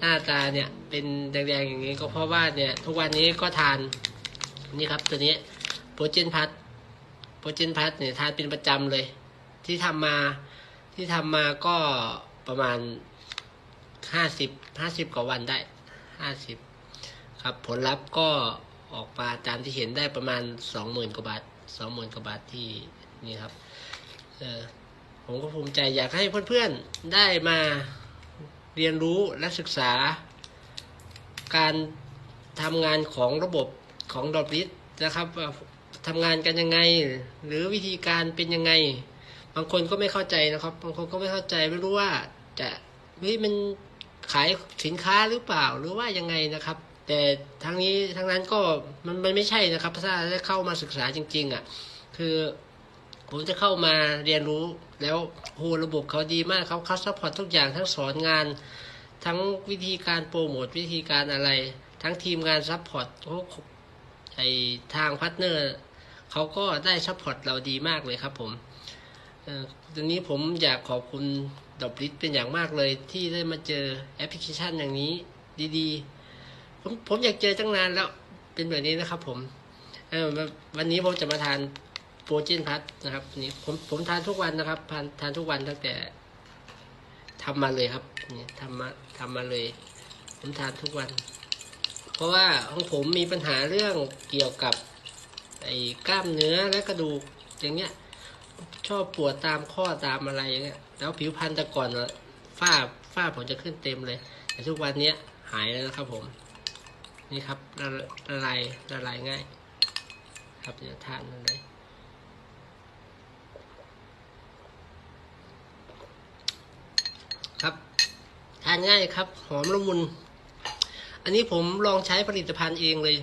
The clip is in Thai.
หน้าตาเนี่ยเป็นแดงๆอย่างนี้ก็เพราะว่าเนี่ยทุกวันนี้ก็ทานนี่ครับตัวนี้โปรเจนพัทโปรเจนพัทเนี่ยทานเป็นประจำเลย ที่ทำมาที่ทำมาก็ประมาณห้าสิบห้าสิบกว่าวันได้ห้าสิบครับผลลัพธ์ก็ออกมาตามที่เห็นได้ประมาณสองหมื่นกว่าบาทสองหมื่นกว่าบาทที่นี่ครับเออผมก็ภูมิใจอยากให้เพื่อนๆได้มา เรียนรู้และศึกษา การทำงานของระบบของดอทลิสนะครับทำงานกันยังไง หรือวิธีการเป็นยังไง บางคนก็ไม่เข้าใจนะครับ บางคนก็ไม่เข้าใจไม่รู้ว่าจะเฮ้ยมันขายสินค้าหรือเปล่าหรือว่ายังไงนะครับ แต่ทั้งนี้ทั้งนั้นก็มันมันไม่ใช่นะครับถ้าได้เข้ามาศึกษาจริง ๆอะคือ ผมจะเข้ามาเรียนรู้แล้วโหระบบเขาดีมากเขาเขาซัพพอร์ตทุกอย่างทั้งสอนงาน ทั้งวิธีการโปรโมทวิธีการอะไร ทั้งทีมงานซัพพอร์ตโอ้โหไอทางพาร์ทเนอร์เขาก็ได้ซัพพอร์ตเราดีมากเลยครับผมอ่อตอนนี้ผมอยากขอบคุณดอบลิสเป็นอย่างมากเลยที่ได้มาเจอแอปพลิเคชันอย่างนี้ดีๆ ผมผมอยากเจอตั้งนานแล้วเป็นแบบนี้นะครับผมวันนี้ผมจะมาทาน โปรเจนพัทนะครับนี่ผมผมทานทุกวันนะครับทานทานทุกวันตั้งแต่ทำมาเลยครับนี่ทำมาทำมาเลย ผมทานทุกวัน เพราะว่าของผมมีปัญหาเรื่องเกี่ยวกับไอ้กล้ามเนื้อและกระดูกอย่างเงี้ย ชอบปวดตามข้อตามอะไรอย่างเงี้ยแล้วผิวพรรณแต่ก่อนอะฝ้าฝ้าผมจะขึ้นเต็มเลย แต่ทุกวันเนี้ยหายแล้วนะครับผม นี่ครับละละลายละลายง่าย ครับเดี๋ยวทานมันเลย ครับ ทานง่ายครับ หอมละมุน อันนี้ผมลองใช้ผลิตภัณฑ์เองเลย